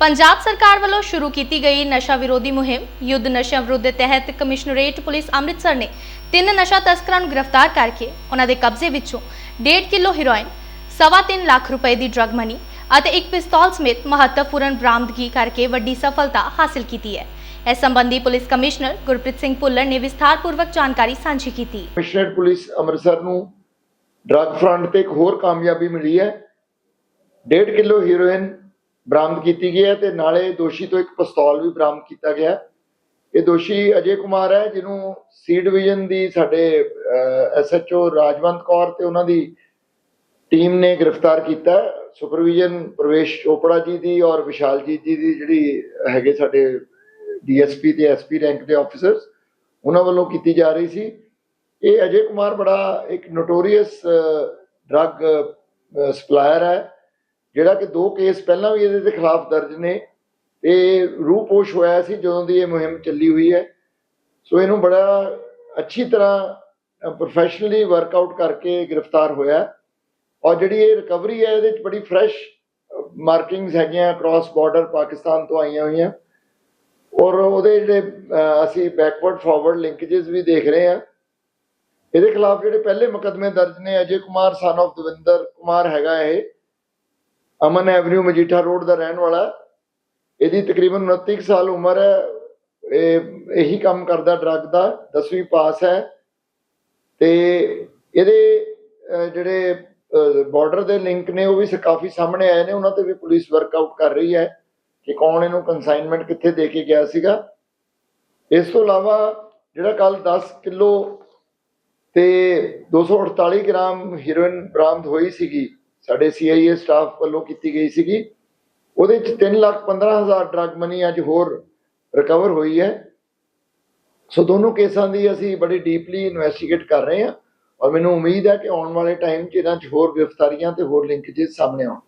ਪੰਜਾਬ ਸਰਕਾਰ ਵੱਲੋਂ ਸ਼ੁਰੂ ਕੀਤੀ ਗਈ ਨਸ਼ਾ ਵਿਰੋਧੀ ਮੁਹਿੰਮ। ਯੁੱਧ ਨਸ਼ਾ ਵਿਰੁੱਧ ਦੇ ਤਹਿਤ ਕਮਿਸ਼ਨਰੇਟ ਪੁਲਿਸ ਅੰਮ੍ਰਿਤਸਰ ਨੇ ਤਿੰਨ ਨਸ਼ਾ ਤਸਕਰਾਂ ਨੂੰ ਗ੍ਰਿਫਤਾਰ ਕਰਕੇ ਉਹਨਾਂ ਦੇ ਕਬਜ਼ੇ ਵਿੱਚੋਂ 1.5 ਕਿਲੋ ਹੈਰੋਇਨ, ਸਵਾ ਤਿੰਨ ਲੱਖ ਰੁਪਏ ਦੀ ਡਰੱਗ ਮਨੀ ਅਤੇ ਇੱਕ ਪਿਸਤੌਲ ਸਮੇਤ ਮਹੱਤਵਪੂਰਨ ਬਰਾਮਦਗੀ ਕਰਕੇ ਵੱਡੀ ਸਫਲਤਾ ਹਾਸਲ ਕੀਤੀ ਹੈ। ਇਸ ਸੰਬੰਧੀ ਪੁਲਿਸ ਕਮਿਸ਼ਨਰ ਗੁਰਪ੍ਰੀਤ ਸਿੰਘ ਭੁੱਲਰ ਨੇ ਵਿਸਥਾਰਪੂਰਵਕ ਜਾਣਕਾਰੀ ਸਾਂਝੀ ਕੀਤੀ। ਕਮਿਸ਼ਨਰੇਟ ਪੁਲਿਸ ਅੰਮ੍ਰਿਤਸਰ ਨੂੰ ਡਰੱਗ ਫਰੰਟ ਤੇ ਇੱਕ ਹੋਰ ਕਾਮਯਾਬੀ ਮਿਲੀ ਹੈ। 1.5 ਕਿਲੋ ਹੀਰੋਇਨ ਬਰਾਮਦ ਕੀਤੀ ਗਈ ਹੈ ਤੇ ਨਾਲੇ ਦੋਸ਼ੀ ਤੋਂ ਇੱਕ ਪਿਸਤੌਲ ਵੀ ਬਰਾਮਦ ਕੀਤਾ ਗਿਆ ਹੈ। ਇਹ ਦੋਸ਼ੀ ਅਜੇ ਕੁਮਾਰ ਹੈ, ਜਿਹਨੂੰ ਸੀ ਡਿਵੀਜ਼ਨ ਦੀ ਸਾਡੇ ਐਸਐਚਓ ਰਾਜਵੰਤ ਕੌਰ ਤੇ ਉਹਨਾਂ ਦੀ ਟੀਮ ਨੇ ਗ੍ਰਿਫਤਾਰ ਕੀਤਾ ਹੈ। ਸੁਪਰਵਿਜ਼ਨ ਪ੍ਰਵੇਸ਼ ਚੋਪੜਾ ਜੀ ਦੀ ਔਰ ਵਿਸ਼ਾਲਜੀਤ ਜੀ ਦੀ ਜਿਹੜੀ ਹੈਗੇ ਸਾਡੇ ਡੀਐਸਪੀ ਤੇ ਐਸਪੀ ਰੈਂਕ ਦੇ ਆਫੀਸਰਸ, ਉਹਨਾਂ ਵੱਲੋਂ ਕੀਤੀ ਜਾ ਰਹੀ ਸੀ ਇਹ ਅਜੇ ਕੁਮਾਰ ਬੜਾ ਇੱਕ ਨੋਟੋਰੀਅਸ ਡਰੱਗ ਸਪਲਾਇਰ ਹੈ ਜਿਹੜਾ ਕਿ ਦੋ ਕੇਸ ਪਹਿਲਾਂ ਵੀ ਇਹਦੇ ਦੇ ਖਿਲਾਫ ਦਰਜ ਨੇ, ਤੇ ਰੂਪੋਸ਼ ਹੋਇਆ ਸੀ ਜਦੋਂ ਦੀ ਇਹ ਮੁਹਿੰਮ ਚੱਲੀ ਹੋਈ ਹੈ। ਸੋ ਇਹਨੂੰ ਬੜਾ ਅੱਛੀ ਤਰ੍ਹਾਂ ਪ੍ਰੋਫੈਸ਼ਨਲੀ ਵਰਕਆਊਟ ਕਰਕੇ ਗ੍ਰਿਫਤਾਰ ਹੋਇਆ ਔਰ ਜਿਹੜੀ ਇਹ ਰਿਕਵਰੀ ਹੈ, ਇਹਦੇ ਵਿੱਚ ਬੜੀ ਫਰੈਸ਼ ਮਾਰਕਿੰਗਸ ਹੈਗੀਆਂ ਕ੍ਰਾਸ ਬਾਰਡਰ ਪਾਕਿਸਤਾਨ ਤੋਂ ਆਈਆਂ ਹੋਈਆਂ। ਔਰ ਉਹਦੇ ਜਿਹੜੇ ਅਸੀਂ ਬੈਕਵਰਡ ਫਾਰਵਰਡ ਲਿੰਕੇजेस ਵੀ ਦੇਖ ਰਹੇ ਹਾਂ। ਇਹਦੇ ਖਿਲਾਫ ਜਿਹੜੇ ਪਹਿਲੇ ਮੁਕਦਮੇ ਦਰਜ ਨੇ, ਅਜੇ ਕੁਮਾਰ ਸਨ of ਦਵਿੰਦਰ ਕੁਮਾਰ ਹੈਗਾ ਇਹ। ਅਮਨ ਐਵਨਿਊ ਮਜੀਠਾ ਰੋਡ ਦਾ ਰਹਿਣ ਵਾਲਾ ਇਹਦੀ ਤਕਰੀਬਨ 29 ਕੁ ਸਾਲ ਉਮਰ ਹੈ। ਇਹ, ਇਹੀ ਕੰਮ ਕਰਦਾ ਡਰੱਗ ਦਾ 10ਵੀਂ ਪਾਸ ਹੈ। ਤੇ ਇਹਦੇ ਜਿਹੜੇ ਬਾਰਡਰ ਦੇ ਲਿੰਕ ਨੇ, ਉਹ ਵੀ ਕਾਫੀ ਸਾਹਮਣੇ ਆਏ ਨੇ। ਉਹਨਾਂ ਤੇ ਵੀ ਪੁਲਿਸ ਵਰਕਆਊਟ ਕਰ ਰਹੀ ਹੈ ਕਿ ਕੌਣ ਇਹਨੂੰ ਕਨਸਾਈਨਮੈਂਟ ਕਿੱਥੇ ਦੇ ਕੇ ਗਿਆ ਸੀਗਾ। ਇਸ ਤੋਂ ਇਲਾਵਾ ਜਿਹੜਾ ਕੱਲ 10 ਕਿਲੋ ਤੇ 248 ਗ੍ਰਾਮ ਹੀਰੋਇਨ ਬਰਾਮਦ ਹੋਈ ਸੀਗੀ ਸਾਡੇ ਸੀਆਈਏ ਸਟਾਫ ਵੱਲੋਂ ਕੀਤੀ ਗਈ ਸੀਗੀ। ਉਹਦੇ ਚ 3 ਲੱਖ 15 ਹਜ਼ਾਰ ਡਰੱਗ ਮਨੀ ਅੱਜ ਹੋਰ ਰਿਕਵਰ ਹੋਈ ਹੈ। ਸੋ ਦੋਨੋਂ ਕੇਸਾਂ ਦੀ ਅਸੀਂ ਬੜੀ ਡੀਪਲੀ ਇਨਵੈਸਟੀਗੇਟ ਕਰ ਰਹੇ ਹਾਂ। ਔਰ ਮੈਨੂੰ ਉਮੀਦ ਹੈ ਕਿ ਆਉਣ ਵਾਲੇ ਟਾਈਮ 'ਚ ਇਹਨਾਂ 'ਚ ਹੋਰ ਗ੍ਰਿਫਤਾਰੀਆਂ ਤੇ ਹੋਰ ਲਿੰਕੇजेस ਸਾਹਮਣੇ ਆਉਣ।